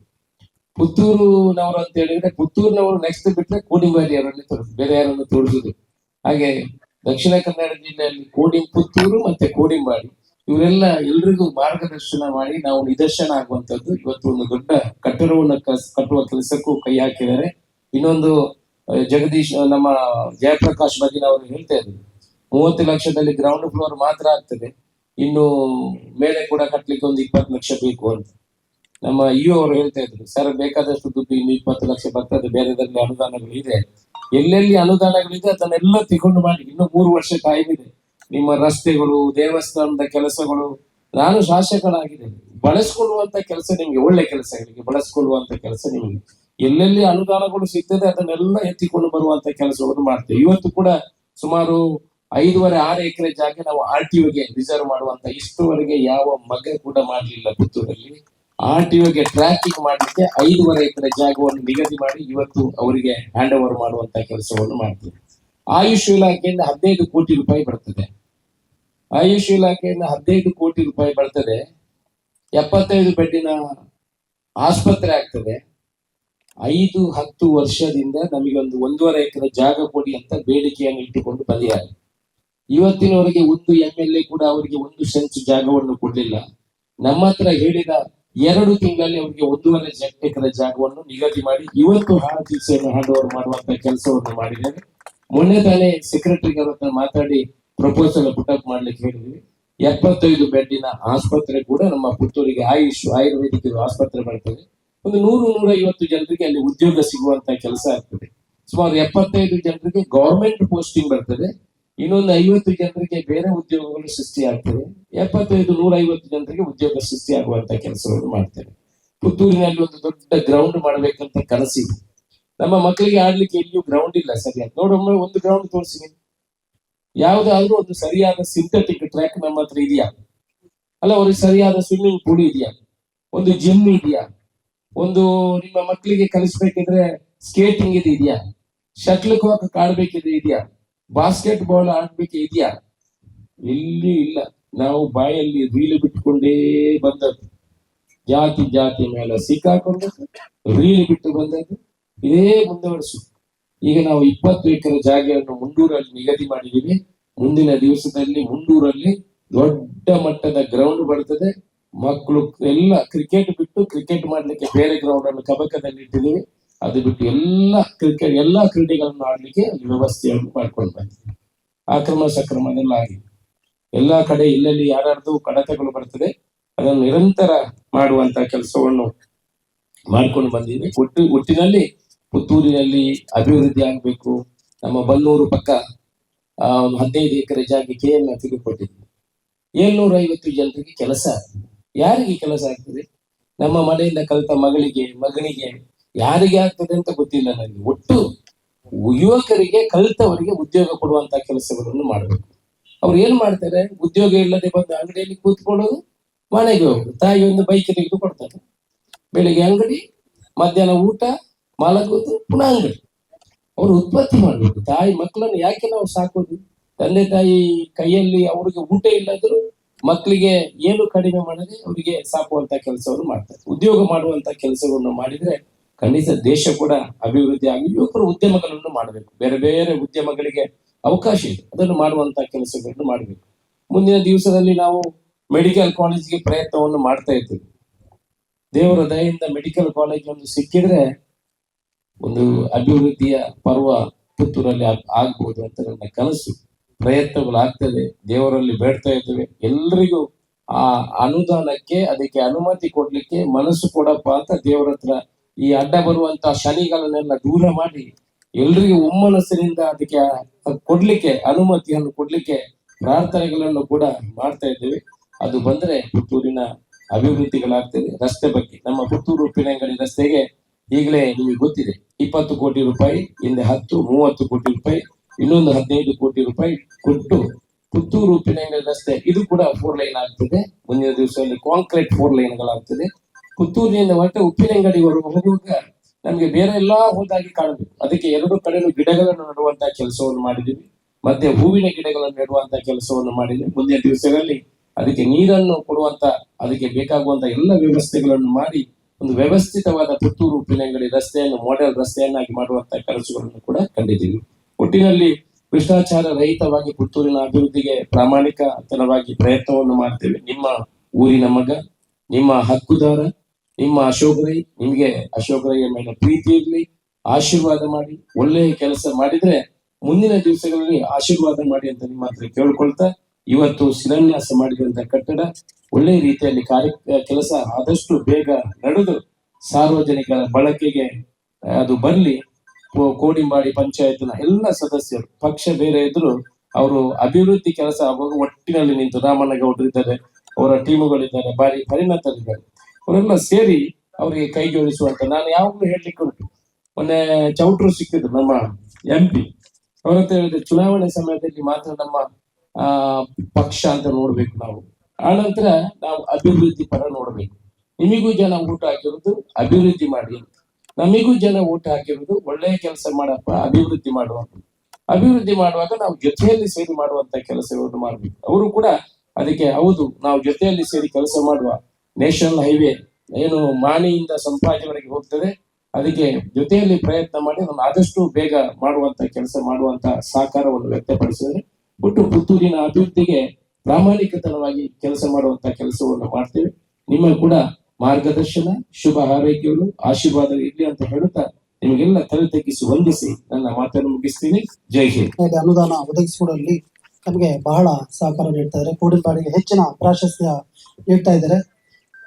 ಪುತ್ತೂರುನವರು ಅಂತ ಹೇಳಿದ್ರೆ ಪುತ್ತೂರಿನವರು ನೆಕ್ಸ್ಟ್ ಬಿಟ್ಟರೆ ಕೋಡಿಂಬಾರಿ ಅವರಲ್ಲಿ ತೋರಿಸ್ ಬೇರೆ ಯಾರನ್ನು ತೋರಿಸುದು ಹಾಗೆ ದಕ್ಷಿಣ ಕನ್ನಡ ಜಿಲ್ಲೆಯಲ್ಲಿ ಕೋಡಿ ಪುತ್ತೂರು ಮತ್ತೆ ಕೋಡಿಂಬಾಡಿ ಇವರೆಲ್ಲ ಎಲ್ರಿಗೂ ಮಾರ್ಗದರ್ಶನ ಮಾಡಿ ನಾವು ನಿದರ್ಶನ ಆಗುವಂತದ್ದು ಇವತ್ತು ಒಂದು ದೊಡ್ಡ ಕಟ್ಟಡವನ್ನು ಕಟ್ಟುವ ಕೆಲಸಕ್ಕೂ ಕೈ ಹಾಕಿದ್ದಾರೆ. ಇನ್ನೊಂದು ಜಗದೀಶ್ ನಮ್ಮ ಜಯಪ್ರಕಾಶ್ ಬಗ್ಗೆ ಅವರು ಹೇಳ್ತಾ ಇದ್ರು ಮೂವತ್ತು ಲಕ್ಷದಲ್ಲಿ ಗ್ರೌಂಡ್ ಫ್ಲೋರ್ ಮಾತ್ರ ಆಗ್ತದೆ. ಇನ್ನು ಮೇಲೆ ಕೂಡ ಕಟ್ಲಿಕ್ಕೆ ಒಂದು ಇಪ್ಪತ್ತು ಲಕ್ಷ ಬೇಕು ಅಂತ. ನಮ್ಮ ಇಒ ಅವರು ಹೇಳ್ತಾ ಇದ್ರು, ಸರ್, ಬೇಕಾದಷ್ಟು ದುಡ್ಡು ಇನ್ನು ಇಪ್ಪತ್ತು ಲಕ್ಷ ಬರ್ತದೆ ಬೇರೆದಲ್ಲಿ ಅನುದಾನಗಳು ಇದೆ. ಎಲ್ಲೆಲ್ಲಿ ಅನುದಾನಗಳಿದೆ ಅದನ್ನೆಲ್ಲ ತಗೊಂಡು ಮಾಡಿ, ಇನ್ನು ಮೂರು ವರ್ಷ ಇದೆ. ನಿಮ್ಮ ರಸ್ತೆಗಳು, ದೇವಸ್ಥಾನದ ಕೆಲಸಗಳು, ನಾನು ಶಾಸಕನಾಗಿದ್ದೇನೆ. ಬಳಸ್ಕೊಳ್ಳುವಂತ ಕೆಲಸ ನಿಮ್ಗೆ, ಒಳ್ಳೆ ಕೆಲಸಗಳಿಗೆ ಬಳಸ್ಕೊಳ್ಳುವಂತ ಕೆಲಸ ನಿಮಗೆ. ಎಲ್ಲೆಲ್ಲಿ ಅನುದಾನಗಳು ಸಿಗ್ತದೆ ಅದನ್ನೆಲ್ಲ ಎತ್ತಿಕೊಂಡು ಬರುವಂತ ಕೆಲಸವನ್ನು ಮಾಡ್ತೇವೆ. ಇವತ್ತು ಕೂಡ ಸುಮಾರು ಐದುವರೆ, ಆರು ಎಕರೆ ಜಾಗ ನಾವು ಆರ್ ಟಿ ರಿಸರ್ವ್ ಮಾಡುವಂತ, ಇಷ್ಟುವರೆಗೆ ಯಾವ ಮಗ ಕೂಡ ಮಾಡಲಿಲ್ಲ ಪುತ್ತೂರಲ್ಲಿ. ಆರ್ ಟಿ ಗೆ ಟ್ರ್ಯಾಕಿಂಗ್ ಮಾಡಲಿಕ್ಕೆ ಐದೂವರೆ ಎಕರೆ ಜಾಗವನ್ನು ನಿಗದಿ ಮಾಡಿ ಇವತ್ತು ಅವರಿಗೆ ಹ್ಯಾಂಡ್ ಓವರ್ ಮಾಡುವಂತ ಕೆಲಸವನ್ನು ಮಾಡ್ತೀವಿ. ಆಯುಷ್ ಇಲಾಖೆಯಿಂದ ಹದಿನೈದು ಕೋಟಿ ರೂಪಾಯಿ ಬರ್ತದೆ. ಆಯುಷ್ ಇಲಾಖೆಯಿಂದ ಹದಿನೈದು ಕೋಟಿ ರೂಪಾಯಿ ಬರ್ತದೆ. ಎಪ್ಪತ್ತೈದು ಬೆಡ್ಡಿನ ಆಸ್ಪತ್ರೆ ಆಗ್ತದೆ. ಐದು, ಹತ್ತು ವರ್ಷದಿಂದ ನಮಗೊಂದು ಒಂದು ಒಂದೂವರೆ ಎಕರೆ ಜಾಗ ಕೊಡಿ ಅಂತ ಬೇಡಿಕೆಯನ್ನು ಇಟ್ಟುಕೊಂಡು ಬಂದಿದ್ದಾರೆ. ಇವತ್ತಿನವರೆಗೆ ಒಂದು ಎಂ ಎಲ್ ಎ ಕೂಡ ಅವರಿಗೆ ಒಂದು ಸೆಂಚ್ ಜಾಗವನ್ನು ಕೊಡಲಿಲ್ಲ. ನಮ್ಮ ಹತ್ರ ಹೇಳಿದ ಎರಡು ತಿಂಗಳಲ್ಲಿ ಅವರಿಗೆ ಒಂದೂವರೆ ಎಕರೆ ಜಾಗವನ್ನು ನಿಗದಿ ಮಾಡಿ ಇವತ್ತು ಹಾಳು ಚಿಕಿತ್ಸೆಯನ್ನು ಹ್ಯಾಂಡ್ ಓವರ್ ಮಾಡುವಂತ ಕೆಲಸವನ್ನು ಮಾಡಿದ್ದೇವೆ ಮೊನ್ನೆ ತಾನೇ ಸೆಕ್ರೆಟರಿ ಅವರತ್ರ ಮಾತಾಡಿ ಪ್ರಪೋಸಲ್ ಪುಟಪ್ ಮಾಡ್ಲಿಕ್ಕೆ ಹೇಳಿದ್ವಿ. ಎಪ್ಪತ್ತೈದು ಬೆಡ್ಡಿನ ಆಸ್ಪತ್ರೆ ಕೂಡ ನಮ್ಮ ಪುತ್ತೂರಿಗೆ ಆಯುಷ್ ಆಯುರ್ವೇದಿಕ್ ಆಸ್ಪತ್ರೆ ಬರ್ತದೆ. ಒಂದು ನೂರು ನೂರ ಐವತ್ತು ಜನರಿಗೆ ಅಲ್ಲಿ ಉದ್ಯೋಗ ಸಿಗುವಂತ ಕೆಲಸ ಆಗ್ತದೆ. ಸುಮಾರು ಎಪ್ಪತ್ತೈದು ಜನರಿಗೆ ಗವರ್ಮೆಂಟ್ ಪೋಸ್ಟಿಂಗ್ ಬರ್ತದೆ. ಇನ್ನೊಂದು ಐವತ್ತು ಜನರಿಗೆ ಬೇರೆ ಉದ್ಯೋಗಗಳು ಸೃಷ್ಟಿ ಆಗ್ತವೆ ಎಪ್ಪತ್ತೈದು ನೂರ ಐವತ್ತು ಜನರಿಗೆ ಉದ್ಯೋಗ ಸೃಷ್ಟಿ ಆಗುವಂತ ಕೆಲಸವನ್ನು ಮಾಡ್ತೇವೆ. ಪುತ್ತೂರಿನಲ್ಲಿ ಒಂದು ದೊಡ್ಡ ಗ್ರೌಂಡ್ ಮಾಡ್ಬೇಕಂತ ಕನಸಿದೆ. ನಮ್ಮ ಮಕ್ಕಳಿಗೆ ಆಡ್ಲಿಕ್ಕೆ ಎಲ್ಲಿಯೂ ಗ್ರೌಂಡ್ ಇಲ್ಲ ಸರಿಯಾಗಿ. ನೋಡೊಮ್ಮೆ, ಒಂದು ಗ್ರೌಂಡ್ ತೋರಿಸಿ ಯಾವುದಾದ್ರೂ ಒಂದು ಸರಿಯಾದ ಸಿಂಥೆಟಿಕ್ ಟ್ರ್ಯಾಕ್ ನಮ್ಮ ಹತ್ರ ಇದೆಯಾ? ಅಲ್ಲ ಅವ್ರಿಗೆ ಸರಿಯಾದ ಸ್ವಿಮ್ಮಿಂಗ್ ಪೂಲ್ ಇದೆಯಾ? ಒಂದು ಜಿಮ್ ಇದೆಯಾ? ಒಂದು ನಿಮ್ಮ ಮಕ್ಕಳಿಗೆ ಕಲಿಸ್ಬೇಕಿದ್ರೆ ಸ್ಕೇಟಿಂಗ್ ಇದು ಇದೆಯಾ? ಶಟ್ಲ್ ಕಾಕ್ ಆಡ್ಬೇಕಿದ್ರೆ ಇದೆಯಾ? ಬಾಸ್ಕೆಟ್ ಬಾಲ್ ಆಡ್ಬೇಕು ಇದೆಯಾ? ಎಲ್ಲಿ ಇಲ್ಲ. ನಾವು ಬಾಯಲ್ಲಿ ರೀಲು ಬಿಟ್ಕೊಂಡೇ ಬಂದದ್ದು. ಜಾತಿ ಜಾತಿ ಮೇಲೆ ಸಿಕ್ಕಾಕೊಂಡು ರೀಲು ಬಿಟ್ಟು ಬಂದದ್ದು. ಇದೇ ಮುಂದುವರಿಸು ಈಗ ನಾವು ಇಪ್ಪತ್ತು ಎಕರೆ ಜಾಗೆಯನ್ನು ಮುಂಡೂರಲ್ಲಿ ನಿಗದಿ ಮಾಡಿದ್ದೀವಿ. ಮುಂದಿನ ದಿವಸದಲ್ಲಿ ಮುಂಡೂರಲ್ಲಿ ದೊಡ್ಡ ಮಟ್ಟದ ಗ್ರೌಂಡ್ ಬರ್ತದೆ. ಮಕ್ಕಳು ಎಲ್ಲ ಕ್ರಿಕೆಟ್ ಬಿಟ್ಟು ಕ್ರಿಕೆಟ್ ಮಾಡ್ಲಿಕ್ಕೆ ಬೇರೆ ಗ್ರೌಂಡ್ ಅನ್ನು ಕಬಕದಲ್ಲಿ ಇಟ್ಟಿದ್ದೀವಿ. ಅದು ಬಿಟ್ಟು ಎಲ್ಲ ಕ್ರಿಕೆಟ್ ಎಲ್ಲ ಕ್ರೀಡೆಗಳನ್ನು ಆಡ್ಲಿಕ್ಕೆ ಅಲ್ಲಿ ವ್ಯವಸ್ಥೆಯನ್ನು ಮಾಡ್ಕೊಂಡು ಬಂದಿದೆ ಆಕ್ರಮ ಸಕ್ರಮ ಅದೆಲ್ಲ ಆಗಿದೆ. ಎಲ್ಲಾ ಕಡೆ ಇಲ್ಲಲ್ಲಿ ಯಾರ್ಯಾರ್ದು ಕಡತಗಳು ಬರ್ತದೆ ಅದನ್ನು ನಿರಂತರ ಮಾಡುವಂತ ಕೆಲಸವನ್ನು ಮಾಡ್ಕೊಂಡು ಬಂದಿದ್ದೀವಿ ಒಟ್ಟು ಒಟ್ಟಿನಲ್ಲಿ ಪುತ್ತೂರಿನಲ್ಲಿ ಅಭಿವೃದ್ಧಿ ಆಗಬೇಕು. ನಮ್ಮ ಬನ್ನೂರು ಪಕ್ಕ ಆ, ಹದಿನೈದು ಎಕರೆ ಜಾಗ ಕೆ ಎಂ ಎಫ್ ಏಳ್ನೂರ ಐವತ್ತು ಜನರಿಗೆ ಕೆಲಸ. ಯಾರಿಗೆ ಕೆಲಸ ಆಗ್ತದೆ? ನಮ್ಮ ಮನೆಯಿಂದ ಕಲಿತ ಮಗಳಿಗೆ ಮಗನಿಗೆ ಯಾರಿಗೆ ಆಗ್ತದೆ ಅಂತ ಗೊತ್ತಿಲ್ಲ ನನಗೆ ಒಟ್ಟು ಯುವಕರಿಗೆ, ಕಲಿತವರಿಗೆ ಉದ್ಯೋಗ ಕೊಡುವಂತ ಕೆಲಸಗಳನ್ನು ಮಾಡಬೇಕು. ಅವ್ರು ಏನ್ ಮಾಡ್ತಾರೆ? ಉದ್ಯೋಗ ಇಲ್ಲದೆ ಬಂದು ಅಂಗಡಿಯಲ್ಲಿ ಕೂತ್ಕೊಳ್ಳೋದು, ಮನೆಗೆ ಹೋಗುದು. ತಾಯಿ ಒಂದು ಬೈಕ್ ತೆಗೆದು ಕೊಡ್ತಾರೆ ಬೆಳಿಗ್ಗೆ ಅಂಗಡಿ, ಮಧ್ಯಾಹ್ನ ಊಟ, ಮಲಗೋದು, ಪುನಃ ಅಂಗಡಿ. ಅವ್ರು ಉತ್ಪತ್ತಿ ಮಾಡಬೇಕು. ತಾಯಿ ಮಕ್ಕಳನ್ನು ಯಾಕೆ ನಾವು ಸಾಕೋದು? ತಂದೆ ತಾಯಿ ಕೈಯಲ್ಲಿ ಅವ್ರಿಗೆ ಊಟ ಇಲ್ಲದ್ರು ಮಕ್ಕಳಿಗೆ ಏನು ಕಡಿಮೆ ಮಾಡದೆ ಅವರಿಗೆ ಸಾಕುವಂತ ಕೆಲಸವನ್ನು ಮಾಡ್ತಾರೆ. ಉದ್ಯೋಗ ಮಾಡುವಂತ ಕೆಲಸವನ್ನು ಮಾಡಿದ್ರೆ ಖಂಡಿತ ದೇಶ ಕೂಡ ಅಭಿವೃದ್ಧಿ ಆಗಿ ಯುವಕರು ಉದ್ಯಮಗಳನ್ನು ಮಾಡಬೇಕು. ಬೇರೆ ಬೇರೆ ಉದ್ಯಮಗಳಿಗೆ ಅವಕಾಶ ಇದೆ. ಅದನ್ನು ಮಾಡುವಂತಹ ಕೆಲಸಗಳನ್ನು ಮಾಡಬೇಕು. ಮುಂದಿನ ದಿವಸದಲ್ಲಿ ನಾವು ಮೆಡಿಕಲ್ ಕಾಲೇಜ್ಗೆ ಪ್ರಯತ್ನವನ್ನು ಮಾಡ್ತಾ ಇದ್ದೀವಿ. ದೇವರ ದಯೆಯಿಂದ ಮೆಡಿಕಲ್ ಕಾಲೇಜ್ ಒಂದು ಸಿಕ್ಕಿದ್ರೆ ಒಂದು ಅಭಿವೃದ್ಧಿಯ ಪರ್ವ ಪುತ್ತೂರಲ್ಲಿ ಆಗ್ಬಹುದು ಅಂತ ನನ್ನ ಕನಸು. ಪ್ರಯತ್ನಗಳು ಆಗ್ತದೆ ದೇವರಲ್ಲಿ ಬೇಡ್ತಾ ಇದ್ದೇವೆ. ಎಲ್ರಿಗೂ ಆ ಅನುದಾನಕ್ಕೆ, ಅದಕ್ಕೆ ಅನುಮತಿ ಕೊಡ್ಲಿಕ್ಕೆ ಮನಸ್ಸು ಕೊಡಪ್ಪ ಅಂತ ದೇವರ ಹತ್ರ ಈ ಅಡ್ಡ ಬರುವಂತ ಶನಿಗಳನ್ನೆಲ್ಲ ದೂರ ಮಾಡಿ ಎಲ್ರಿಗೂ ಒಮ್ಮನಸ್ಸಿನಿಂದ ಅದಕ್ಕೆ ಕೊಡ್ಲಿಕ್ಕೆ ಅನುಮತಿಯನ್ನು ಕೊಡ್ಲಿಕ್ಕೆ ಪ್ರಾರ್ಥನೆಗಳನ್ನು ಕೂಡ ಮಾಡ್ತಾ ಇದ್ದೇವೆ. ಅದು ಬಂದ್ರೆ ಪುತ್ತೂರಿನ ಅಭಿವೃದ್ಧಿಗಳಾಗ್ತದೆ. ರಸ್ತೆ ಬಗ್ಗೆ, ನಮ್ಮ ಪುತ್ತೂರು ಉಪ್ಪಿನಂಗಡಿ ರಸ್ತೆಗೆ ಈಗಲೇ ನಿಮಗೆ ಗೊತ್ತಿದೆ. ಇಪ್ಪತ್ತು ಕೋಟಿ ರೂಪಾಯಿ, ಹಿಂದೆ ಹತ್ತು, ಮೂವತ್ತು ಕೋಟಿ ರೂಪಾಯಿ, ಇನ್ನೊಂದು ಹದಿನೈದು ಕೋಟಿ ರೂಪಾಯಿ ಕೊಟ್ಟು ಪುತ್ತೂರು ಉಪ್ಪಿನಂಗಡಿ ರಸ್ತೆ. ಇದು ಕೂಡ ಫೋರ್ ಲೈನ್ ಆಗ್ತದೆ. ಮುಂದಿನ ದಿವಸದಲ್ಲಿ ಕಾಂಕ್ರೀಟ್ ಫೋರ್ ಲೈನ್ಗಳಾಗ್ತದೆ ಪುತ್ತೂರಿನಿಂದ ಹೊರಟ ಉಪ್ಪಿನಂಗಡಿವರೆಗೂ ಹೋಗುವಾಗ ನಮ್ಗೆ ಬೇರೆ ಎಲ್ಲಾ ಹೋದಾಗಿ ಕಾಣಬೇಕು. ಅದಕ್ಕೆ ಎರಡು ಕಡೆನೂ ಗಿಡಗಳನ್ನು ನೆಡುವಂತಹ ಕೆಲಸವನ್ನು ಮಾಡಿದ್ದೀವಿ ಮತ್ತೆ ಹೂವಿನ ಗಿಡಗಳನ್ನು ನೆಡುವಂತ ಕೆಲಸವನ್ನು ಮಾಡಿದ್ದೀವಿ ಮುಂದಿನ ದಿವಸಗಳಲ್ಲಿ ಅದಕ್ಕೆ ನೀರನ್ನು ಕೊಡುವಂತ, ಅದಕ್ಕೆ ಬೇಕಾಗುವಂತ ಎಲ್ಲ ವ್ಯವಸ್ಥೆಗಳನ್ನು ಮಾಡಿ ಒಂದು ವ್ಯವಸ್ಥಿತವಾದ ಪುತ್ತೂರು ಉಪ್ಪಿನಂಗಡಿ ರಸ್ತೆಯನ್ನು ಮಾಡೆಲ್ ರಸ್ತೆಯನ್ನಾಗಿ ಮಾಡುವಂತ ಕೆಲಸಗಳನ್ನು ಕೂಡ ಕಂಡಿದ್ದೀವಿ. ಒಟ್ಟಿನಲ್ಲಿ ಭ್ರಷ್ಟಾಚಾರ ರಹಿತವಾಗಿ ಪುತ್ತೂರಿನ ಅಭಿವೃದ್ಧಿಗೆ ಪ್ರಾಮಾಣಿಕತನವಾಗಿ ಪ್ರಯತ್ನವನ್ನು ಮಾಡ್ತೇವೆ. ನಿಮ್ಮ ಊರಿನ ಮಗ, ನಿಮ್ಮ ಹಕ್ಕುದಾರ ನಿಮ್ಮ ಅಶೋಕ್ ರೈ ನಿಮಗೆ ಅಶೋಕ್ ಮೇಲೆ ಪ್ರೀತಿ ಇರಲಿ, ಆಶೀರ್ವಾದ ಮಾಡಿ, ಒಳ್ಳೆಯ ಕೆಲಸ ಮಾಡಿದ್ರೆ ಮುಂದಿನ ದಿವಸಗಳಲ್ಲಿ ಆಶೀರ್ವಾದ ಮಾಡಿ ಅಂತ ನಿಮ್ಮ ಹತ್ರ ಕೇಳ್ಕೊಳ್ತಾ ಇವತ್ತು ಶಿಲಾನ್ಯಾಸ ಮಾಡಿದಂತ ಕಟ್ಟಡ ಒಳ್ಳೆ ರೀತಿಯಲ್ಲಿ ಕಾರ್ಯ, ಕೆಲಸ ಆದಷ್ಟು ಬೇಗ ನಡೆದು ಸಾರ್ವಜನಿಕರ ಬಳಕೆಗೆ ಅದು ಬರಲಿ. ಕೋಡಿಂಬಾಡಿ ಪಂಚಾಯತ್ನ ಎಲ್ಲ ಸದಸ್ಯರು, ಪಕ್ಷ ಬೇರೆ ಇದ್ರು ಅವರು ಅಭಿವೃದ್ಧಿ ಕೆಲಸ ಆಗುವಾಗ ಒಟ್ಟಿನಲ್ಲಿ ನಿಂತು ರಾಮಣ್ಣಗೌಡರು ಇದ್ದಾರೆ, ಅವರ ಟೀಮುಗಳಿದ್ದಾರೆ ಬಾರಿ ಪರಿಣತರಿದ್ದಾರೆ. ಅವರೆಲ್ಲ ಸೇರಿ ಅವರಿಗೆ ಕೈ ಜೋಡಿಸುವಂತ. ನಾನು ಯಾವಾಗಲೂ ಹೇಳಲಿಕ್ಕೆ ಉಂಟು. ಮೊನ್ನೆ ಚೌಟ್ರು ಸಿಕ್ಕಿದ್ರು ನಮ್ಮ ಎಂ ಪಿ ಅವರಂತ ಹೇಳಿದ್ರೆ, ಚುನಾವಣೆ ಸಮಯದಲ್ಲಿ ಮಾತ್ರ ನಮ್ಮ, ಆ, ಪಕ್ಷ ಅಂತ ನೋಡ್ಬೇಕು ನಾವು. ಆನಂತರ ನಾವು ಅಭಿವೃದ್ಧಿ ಪರ ನೋಡ್ಬೇಕು. ನಿಮಿಗೂ ಜನ ಊಟ ಹಾಕಿರೋದು ಅಭಿವೃದ್ಧಿ ಮಾಡಿ. ನಮಿಗೂ ಜನ ಊಟ ಹಾಕಿರೋದು ಒಳ್ಳೆಯ ಕೆಲಸ ಮಾಡಪ್ಪ, ಅಭಿವೃದ್ಧಿ ಮಾಡುವ ಅಭಿವೃದ್ಧಿ ಮಾಡುವಾಗ ನಾವು ಜೊತೆಯಲ್ಲಿ ಸೇರಿ ಮಾಡುವಂತ ಕೆಲಸವನ್ನು ಮಾಡ್ಬೇಕು. ಅವರು ಕೂಡ ಅದಕ್ಕೆ ಹೌದು, ನಾವು ಜೊತೆಯಲ್ಲಿ ಸೇರಿ ಕೆಲಸ ಮಾಡುವ ನ್ಯಾಷನಲ್ ಹೈವೇ ಏನು ಮಾಣಿಯಿಂದ ಸಂಪಾಜಿವರೆಗೆ ಹೋಗ್ತದೆ, ಅದಕ್ಕೆ ಜೊತೆಯಲ್ಲಿ ಪ್ರಯತ್ನ ಮಾಡಿ ನಾನು ಆದಷ್ಟು ಬೇಗ ಮಾಡುವಂತ ಕೆಲಸ, ಮಾಡುವಂತ ಸಹಕಾರವನ್ನು ವ್ಯಕ್ತಪಡಿಸಿದರೆ ಒಟ್ಟು ಪುತ್ತೂರಿನ ಅಭಿವೃದ್ಧಿಗೆ ಪ್ರಾಮಾಣಿಕತನವಾಗಿ ಕೆಲಸ ಮಾಡುವಂತ ಕೆಲಸವನ್ನು ಮಾಡ್ತೇವೆ. ನಿಮ್ಮ ಕೂಡ ಮಾರ್ಗದರ್ಶನ, ಶುಭ ಹಾರೈಕೆಗಳು, ಆಶೀರ್ವಾದ ಇರಲಿ ಅಂತ ಹೇಳುತ್ತಾ ನಿಮಗೆಲ್ಲ ತಲೆ ತಗ್ಗಿಸಿ ವಂದಿಸಿ ನನ್ನ ಮಾತನ್ನು ಮುಗಿಸ್ತೀನಿ. ಜೈ ಹಿಂದ್. ಅನುದಾನ ಒದಗಿಸಿಕೊಡಲ್ಲಿ ನಮಗೆ ಬಹಳ ಸಹಕಾರ ನೀಡ್ತಾ ಇದ್ದಾರೆ. ಕೋಡಿಂಬಾಡಿಗೆ ಹೆಚ್ಚಿನ ಪ್ರಾಶಸ್ತ್ಯ ನೀಡ್ತಾ ಇದ್ದಾರೆ.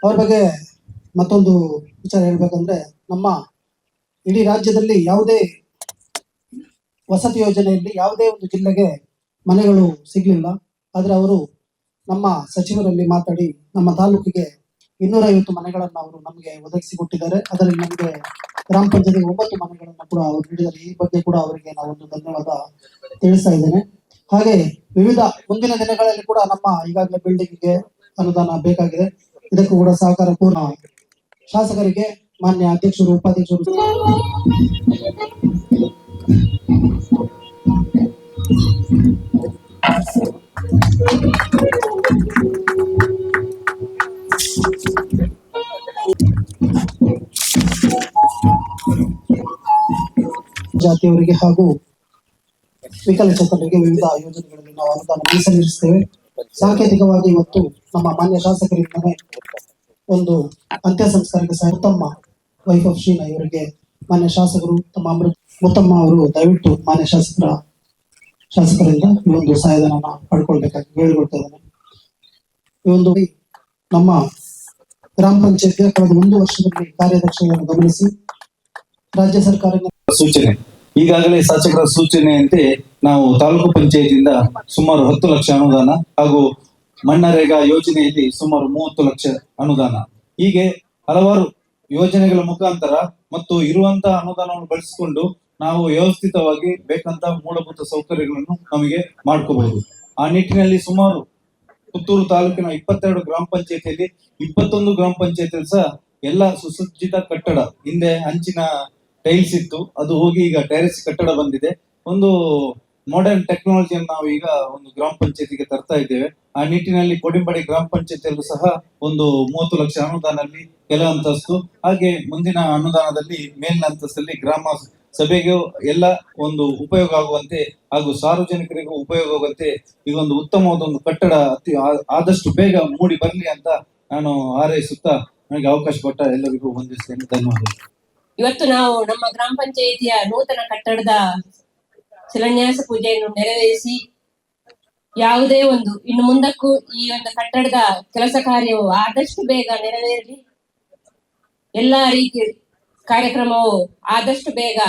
ಅವ್ರ ಬಗ್ಗೆ ಮತ್ತೊಂದು ವಿಚಾರ ಹೇಳ್ಬೇಕಂದ್ರೆ ನಮ್ಮ ಇಡೀ ರಾಜ್ಯದಲ್ಲಿ ಯಾವುದೇ ವಸತಿ ಯೋಜನೆಯಲ್ಲಿ ಯಾವುದೇ ಒಂದು ಜಿಲ್ಲೆಗೆ ಮನೆಗಳು ಸಿಗ್ಲಿಲ್ಲ. ಆದ್ರೆ ಅವರು ನಮ್ಮ ಸಚಿವರಲ್ಲಿ ಮಾತಾಡಿ ನಮ್ಮ ತಾಲೂಕಿಗೆ ಇನ್ನೂರೈವತ್ತು ಮನೆಗಳನ್ನು ಅವರು ನಮಗೆ ಒದಗಿಸಿಕೊಟ್ಟಿದ್ದಾರೆ ಅದರಲ್ಲಿ ನಮಗೆ ಗ್ರಾಮ ಪಂಚಾಯತಿಗೆ ಒಂಬತ್ತು ಮನೆಗಳನ್ನು ಕೂಡ ಅವರು ನೀಡಿದ್ದಾರೆ. ಈ ಬಗ್ಗೆ ಕೂಡ ಅವರಿಗೆ ನಾವು ಒಂದು ಧನ್ಯವಾದ ತಿಳಿಸ್ತಾ ಇದ್ದೇನೆ. ಹಾಗೆ ವಿವಿಧ ಮುಂದಿನ ದಿನಗಳಲ್ಲಿ ಕೂಡ ನಮ್ಮ ಈಗಾಗಲೇ ಬಿಲ್ಡಿಂಗ್ಗೆ ಅನುದಾನ ಬೇಕಾಗಿದೆ. ಇದಕ್ಕೂ ಕೂಡ ಸಹಕಾರ ಪೂರ್ಣ ಶಾಸಕರಿಗೆ ಮಾನ್ಯ ಅಧ್ಯಕ್ಷರು, ಉಪಾಧ್ಯಕ್ಷರು. ಜಾತಿಯವರಿಗೆ ಹಾಗೂ ವಿಕಲಚೇತನರಿಗೆ ವಿವಿಧ ಯೋಜನೆಗಳಲ್ಲಿ ನಾವು ಅನುದಾನ ಮೀಸಲಿರಿಸ್ತೇವೆ. ಸಾಂಕೇತಿಕವಾಗಿ ಇವತ್ತು ನಮ್ಮ ಮಾನ್ಯ ಶಾಸಕರಿಂದನೇ ಒಂದು ಅಂತ್ಯ ಸಂಸ್ಕಾರಕ್ಕೆ ಸಹ ತಮ್ಮ ವೈಫ್ ಶೀನಾ ಇವರಿಗೆ ಮಾನ್ಯ ಶಾಸಕರು ತಮ್ಮ ಅಮೃತ ಮುತ್ತಮ್ಮ ಅವರು ದಯವಿಟ್ಟು ಮಾನ್ಯ ಶಾಸಕರ ಶಾಸಕರಿಂದ ಈ ಒಂದು ಸಹಾಯಧನ ಪಡ್ಕೊಳ್ಬೇಕಾಗಿ ಹೇಳಿಕೊಳ್ತಾ ಇದ್ದೇನೆ ಈ ಒಂದು ನಮ್ಮ ಗ್ರಾಮ ಪಂಚಾಯತ್ಗೆ ಕಳೆದ ಒಂದು ವರ್ಷದಲ್ಲಿ ಕಾರ್ಯದಕ್ಷತೆಯನ್ನು ಗಮನಿಸಿ ರಾಜ್ಯ ಸರ್ಕಾರದ ಸೂಚನೆ. ಈಗಾಗಲೇ ಶಾಸಕರ ಸೂಚನೆಯಂತೆ ನಾವು ತಾಲೂಕು ಪಂಚಾಯತಿಯಿಂದ ಸುಮಾರು ಹತ್ತು ಲಕ್ಷ ಅನುದಾನ ಹಾಗೂ ಮಣ್ಣರೇಗಾ ಯೋಜನೆಯಲ್ಲಿ ಸುಮಾರು ಮೂವತ್ತು ಲಕ್ಷ ಅನುದಾನ. ಹೀಗೆ ಹಲವಾರು ಯೋಜನೆಗಳ ಮುಖಾಂತರ ಮತ್ತು ಇರುವಂತಹ ಅನುದಾನವನ್ನು ಬಳಸಿಕೊಂಡು ನಾವು ವ್ಯವಸ್ಥಿತವಾಗಿ ಬೇಕಂತ ಮೂಲಭೂತ ಸೌಕರ್ಯಗಳನ್ನು ನಮಗೆ ಮಾಡ್ಕೋಬಹುದು. ಆ ನಿಟ್ಟಿನಲ್ಲಿ ಸುಮಾರು ಪುತ್ತೂರು ತಾಲೂಕಿನ ಇಪ್ಪತ್ತೆರಡು ಗ್ರಾಮ ಪಂಚಾಯತಿಯಲ್ಲಿ ಇಪ್ಪತ್ತೊಂದು ಗ್ರಾಮ ಪಂಚಾಯತಿಯಲ್ಲಿ ಸಹ ಎಲ್ಲ ಸುಸಜ್ಜಿತ ಕಟ್ಟಡ, ಹಿಂದೆ ಹಂಚಿನ ಟೈಲ್ಸ್ ಇತ್ತು. ಅದು ಹೋಗಿ ಈಗ ಟೆರೆಸ್ ಕಟ್ಟಡ ಬಂದಿದೆ. ಒಂದು ಮಾಡರ್ನ್ ಟೆಕ್ನಾಲಜಿಯನ್ನು ನಾವು ಈಗ ಒಂದು ಗ್ರಾಮ ಪಂಚಾಯತಿಗೆ ತರ್ತಾ ಇದ್ದೇವೆ. ಆ ನಿಟ್ಟಿನಲ್ಲಿ ಕೊಡಿಂಬಡಿ ಗ್ರಾಮ ಪಂಚಾಯತಿಯಲ್ಲೂ ಸಹ ಒಂದು ಮೂವತ್ತು ಲಕ್ಷ ಅನುದಾನದಲ್ಲಿ ಕೆಲ ಅಂತಸ್ತು, ಹಾಗೆ ಮುಂದಿನ ಅನುದಾನದಲ್ಲಿ ಮೇಲಿನ ಅಂತಸ್ತಲ್ಲಿ ಗ್ರಾಮ ಸಭೆಗೆ ಎಲ್ಲ ಒಂದು ಉಪಯೋಗ ಆಗುವಂತೆ ಹಾಗೂ ಸಾರ್ವಜನಿಕರಿಗೂ ಉಪಯೋಗ ಆಗುವಂತೆ ಈಗ ಒಂದು ಉತ್ತಮವಾದ ಒಂದು ಕಟ್ಟಡ ಅತಿ ಆದಷ್ಟು ಬೇಗ ಮೂಡಿ ಬರಲಿ ಅಂತ ನಾನು ಹಾರೈಸುತ್ತಾ ನನಗೆ ಅವಕಾಶ ಕೊಟ್ಟ ಎಲ್ಲರಿಗೂ ವಂದಿಸ್ತೇನೆ ಧನ್ಯವಾದಗಳು. ಇವತ್ತು ನಾವು ನಮ್ಮ ಗ್ರಾಮ ಪಂಚಾಯಿತಿಯ ನೂತನ ಕಟ್ಟಡದ ಶಿಲಾನ್ಯಾಸ ಪೂಜೆಯನ್ನು ನೆರವೇರಿಸಿ ಯಾವುದೇ ಒಂದು, ಇನ್ನು ಮುಂದಕ್ಕೂ ಈ ಒಂದು ಕಟ್ಟಡದ ಕೆಲಸ ಕಾರ್ಯವು ಆದಷ್ಟು ಬೇಗ ನೆರವೇರಲಿ. ಎಲ್ಲಾ ರೀತಿಯ ಕಾರ್ಯಕ್ರಮವು ಆದಷ್ಟು ಬೇಗ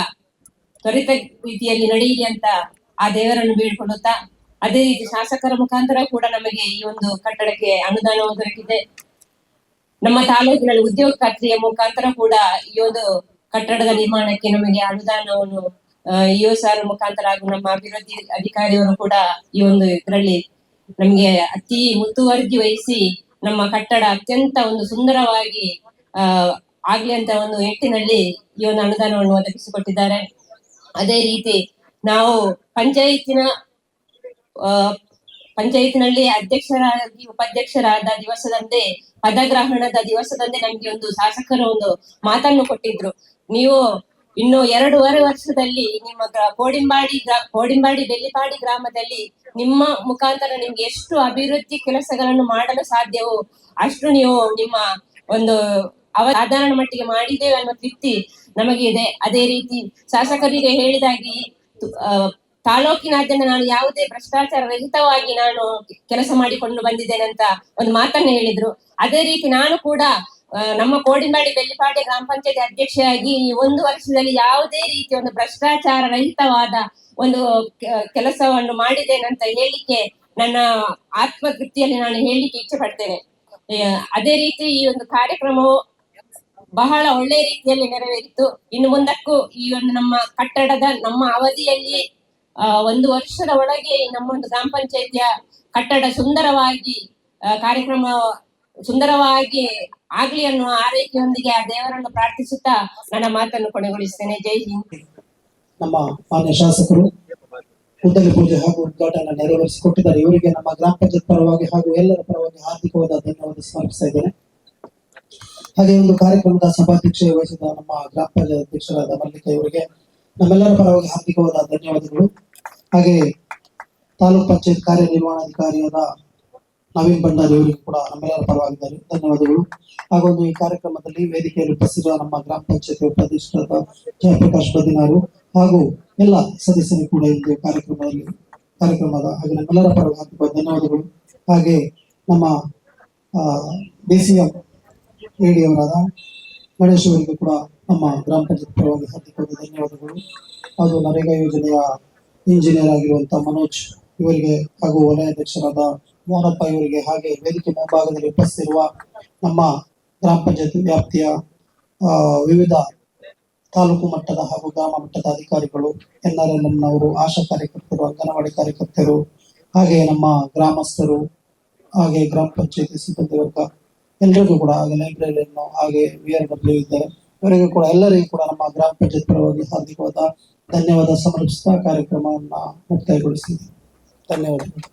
ತ್ವರಿತ ರೀತಿಯಲ್ಲಿ ನಡೆಯಲಿ ಅಂತ ಆ ದೇವರನ್ನು ಬೀಳ್ಕೊಳ್ಳುತ್ತಾ ಅದೇ ರೀತಿ ಶಾಸಕರ ಮುಖಾಂತರ ಕೂಡ ನಮಗೆ ಈ ಒಂದು ಕಟ್ಟಡಕ್ಕೆ ಅನುದಾನವು ದೊರಕಿದೆ. ನಮ್ಮ ತಾಲೂಕಿನಲ್ಲಿ ಉದ್ಯೋಗ ಖಾತ್ರಿಯ ಮುಖಾಂತರ ಕೂಡ ಈ ಒಂದು ಕಟ್ಟಡದ ನಿರ್ಮಾಣಕ್ಕೆ ನಮಗೆ ಅನುದಾನವನ್ನು ಇಒ ಆರ್ ಮುಖಾಂತರ ಹಾಗೂ ನಮ್ಮ ಅಭಿವೃದ್ಧಿ ಅಧಿಕಾರಿಯವರು ಕೂಡ ಈ ಒಂದು ಇದರಲ್ಲಿ ನಮಗೆ ಅತಿ ಮುತುವರ್ಜಿ ವಹಿಸಿ ನಮ್ಮ ಕಟ್ಟಡ ಅತ್ಯಂತ ಒಂದು ಸುಂದರವಾಗಿ, ಆ, ಆಗ್ಲಿ ಅಂತ ಒಂದು ನಿಟ್ಟಿನಲ್ಲಿ ಈ ಒಂದು ಅನುದಾನವನ್ನು ಒದಗಿಸಿಕೊಟ್ಟಿದ್ದಾರೆ. ಅದೇ ರೀತಿ ನಾವು ಪಂಚಾಯತಿನ ಪಂಚಾಯತಿನಲ್ಲಿ ಅಧ್ಯಕ್ಷರಾಗಿ, ಉಪಾಧ್ಯಕ್ಷರಾದ ದಿವಸದಂದೇ, ಪದಗ್ರಹಣದ ದಿವಸದಂದೇ ನಮ್ಗೆ ಒಂದು ಶಾಸಕರು ಒಂದು ಮಾತನ್ನು ಕೊಟ್ಟಿದ್ರು. ನೀವು ಇನ್ನು ಎರಡೂವರೆ ವರ್ಷದಲ್ಲಿ ನಿಮ್ಮ ಕೋಡಿಂಬಾಡಿ ಕೋಡಿಂಬಾಡಿ ಬೆಲ್ಲಿಪಾಡಿ ಗ್ರಾಮದಲ್ಲಿ ನಿಮ್ಮ ಮುಖಾಂತರ ನಿಮ್ಗೆ ಎಷ್ಟು ಅಭಿವೃದ್ಧಿ ಕೆಲಸಗಳನ್ನು ಮಾಡಲು ಸಾಧ್ಯವೋ ಅಷ್ಟು ನೀವು ನಿಮ್ಮ ಒಂದು ಅವ, ಸಾಧಾರಣ ಮಟ್ಟಿಗೆ ಮಾಡಿದ್ದೇವೆ ಅನ್ನೋ ತೃಪ್ತಿ ನಮಗೆ ಇದೆ. ಅದೇ ರೀತಿ ಶಾಸಕರಿಗೆ ಹೇಳಿದಾಗಿ ತಾಲೂಕಿನಾದ್ಯಂತ ನಾನು ಯಾವುದೇ ಭ್ರಷ್ಟಾಚಾರ ರಹಿತವಾಗಿ ನಾನು ಕೆಲಸ ಮಾಡಿಕೊಂಡು ಬಂದಿದ್ದೇನೆ ಅಂತ ಒಂದು ಮಾತನ್ನ ಹೇಳಿದ್ರು. ಅದೇ ರೀತಿ ನಾನು ಕೂಡ ನಮ್ಮ ಕೋಡಿಮಾಡಿ ಬೆಳ್ಳಿಪಾಡಿ ಗ್ರಾಮ ಪಂಚಾಯತ್ ಅಧ್ಯಕ್ಷೆಯಾಗಿ ಈ ಒಂದು ವರ್ಷದಲ್ಲಿ ಯಾವುದೇ ರೀತಿಯ ಒಂದು ಭ್ರಷ್ಟಾಚಾರ ರಹಿತವಾದ ಒಂದು ಕೆಲಸವನ್ನು ಮಾಡಿದ್ದೇನೆ ಅಂತ ಹೇಳಿಕ್ಕೆ ನನ್ನ ಆತ್ಮತೃಪ್ತಿಯಲ್ಲಿ ನಾನು ಹೇಳಲಿಕ್ಕೆ ಇಚ್ಛೆ ಪಡ್ತೇನೆ. ಅದೇ ರೀತಿ ಈ ಒಂದು ಕಾರ್ಯಕ್ರಮವು ಬಹಳ ಒಳ್ಳೆ ರೀತಿಯಲ್ಲಿ ನೆರವೇರಿತು. ಇನ್ನು ಮುಂದಕ್ಕೂ ಈ ಒಂದು ನಮ್ಮ ಕಟ್ಟಡದ ನಮ್ಮ ಅವಧಿಯಲ್ಲಿ ಒಂದು ವರ್ಷದ ಒಳಗೆ ನಮ್ಮ ಒಂದು ಗ್ರಾಮ ಪಂಚಾಯತಿಯ ಕಟ್ಟಡ ಸುಂದರವಾಗಿ ಕಾರ್ಯಕ್ರಮ ಸುಂದರವಾಗಿ ಆಗ್ಲಿ ಅನ್ನುವ ಆರೈಕೆಯೊಂದಿಗೆ ಆ ದೇವರನ್ನು ಪ್ರಾರ್ಥಿಸುತ್ತಾ ನನ್ನ ಮಾತನ್ನು ಕೊನೆಗೊಳಿಸ್ತೇನೆ ಜೈ ಹಿಂದ್. ನಮ್ಮ ಮಾನ್ಯ ಶಾಸಕರು ಉದ್ದಲಿ ಪೂಜೆ ಹಾಗೂ ಉದ್ಘಾಟನೆ ನೆರವೇರಿಸಿಕೊಟ್ಟಿದ್ದಾರೆ. ಇವರಿಗೆ ನಮ್ಮ ಗ್ರಾಮ ಪಂಚಾಯತ್ ಪರವಾಗಿ ಹಾಗೂ ಎಲ್ಲರ ಪರವಾಗಿ ಹಾರ್ದಿಕವಾದ ಧನ್ಯವಾದ ಸ್ಮರಿಸ್ತಾ ಇದ್ದೇನೆ. ಹಾಗೆ ಒಂದು ಕಾರ್ಯಕ್ರಮದ ಸಭಾಧ್ಯಕ್ಷ ವಹಿಸಿದ ನಮ್ಮ ಗ್ರಾಮ ಪಂಚಾಯತ್ ಅಧ್ಯಕ್ಷರಾದ ಮಲ್ಲಿಕ ಇವರಿಗೆ ನಮ್ಮೆಲ್ಲರ ಪರವಾಗಿ ಹಾರ್ದಿಕವಾದ ಧನ್ಯವಾದಗಳು. ಹಾಗೆ ತಾಲೂಕ್ ಪಂಚಾಯತ್ ಕಾರ್ಯನಿರ್ವಹಣಾಧಿಕಾರಿಯಾದ ನವೀನ್ ಭಂಡಾರಿ ಅವರಿಗೂ ಕೂಡ ನಮ್ಮೆಲ್ಲರ ಪರವಾಗಿದ್ದಾರೆ. ಧನ್ಯವಾದಗಳು. ಹಾಗೊಂದು ಈ ಕಾರ್ಯಕ್ರಮದಲ್ಲಿ ವೇದಿಕೆಯಲ್ಲಿ ಉಪಸ್ಥಿತಿರುವ ನಮ್ಮ ಗ್ರಾಮ ಪಂಚಾಯತಿ ಉಪಾಧ್ಯಕ್ಷರಾದ ಜಯಪ್ರಕಾಶ್ ಬದಿನಾರು ಹಾಗೂ ಎಲ್ಲ ಸದಸ್ಯರು ಕೂಡ ಇಂದು ಕಾರ್ಯಕ್ರಮದಲ್ಲಿ ಕಾರ್ಯಕ್ರಮದ ಹಾಗೆ ನಮ್ಮೆಲ್ಲರ ಪರವಾಗಿ ಧನ್ಯವಾದಗಳು. ಹಾಗೆ ನಮ್ಮ ಡಿಸಿಎಂ ಅವರಾದ ಗಣೇಶ್ ಅವರಿಗೂ ಕೂಡ ನಮ್ಮ ಗ್ರಾಮ ಪಂಚಾಯತ್ ಪರವಾಗಿ ಧನ್ಯವಾದಗಳು. ಹಾಗೂ ನರೇಗಾ ಯೋಜನೆಯ ಇಂಜಿನಿಯರ್ ಆಗಿರುವಂತಹ ಮನೋಜ್ ಇವರಿಗೆ ಹಾಗೂ ವಲಯಾಧ್ಯಕ್ಷರಾದ ಮೋಹನಪ್ಪ ಇವರಿಗೆ ಹಾಗೆ ವೇದಿಕೆ ಮುಂಭಾಗದಲ್ಲಿ ಉಪಸ್ಥಿರುವ ನಮ್ಮ ಗ್ರಾಮ ಪಂಚಾಯತ್ ವ್ಯಾಪ್ತಿಯ ವಿವಿಧ ತಾಲೂಕು ಮಟ್ಟದ ಹಾಗೂ ಗ್ರಾಮ ಮಟ್ಟದ ಅಧಿಕಾರಿಗಳು ಎನ್ ಆರ್ ಎಲ್ ಎಂನವರು ಆಶಾ ಕಾರ್ಯಕರ್ತರು, ಅಂಗನವಾಡಿ ಕಾರ್ಯಕರ್ತರು ಹಾಗೆ ನಮ್ಮ ಗ್ರಾಮಸ್ಥರು, ಹಾಗೆ ಗ್ರಾಮ ಪಂಚಾಯತಿ ಸಿಬ್ಬಂದಿ ವರ್ಗ ಎಲ್ಲರಿಗೂ ಕೂಡ ಹಾಗೆ ಲೈಬ್ರರಿಯನ್ನು ಹಾಗೆ ವಿ ಆರ್ ಡಬ್ಲ್ಯೂ ಇದ್ದಾರೆ. ಇವರಿಗೂ ಕೂಡ ಎಲ್ಲರಿಗೂ ಕೂಡ ನಮ್ಮ ಗ್ರಾಮ ಪಂಚಾಯತ್ ಪರವಾಗಿ ಹಾರ್ದಿಕವಾದ ಧನ್ಯವಾದ. ಸಮರ್ಪಿಸಿದ ಕಾರ್ಯಕ್ರಮವನ್ನು ಮುಕ್ತಾಯಗೊಳಿಸಿದೆ. ಧನ್ಯವಾದಗಳು.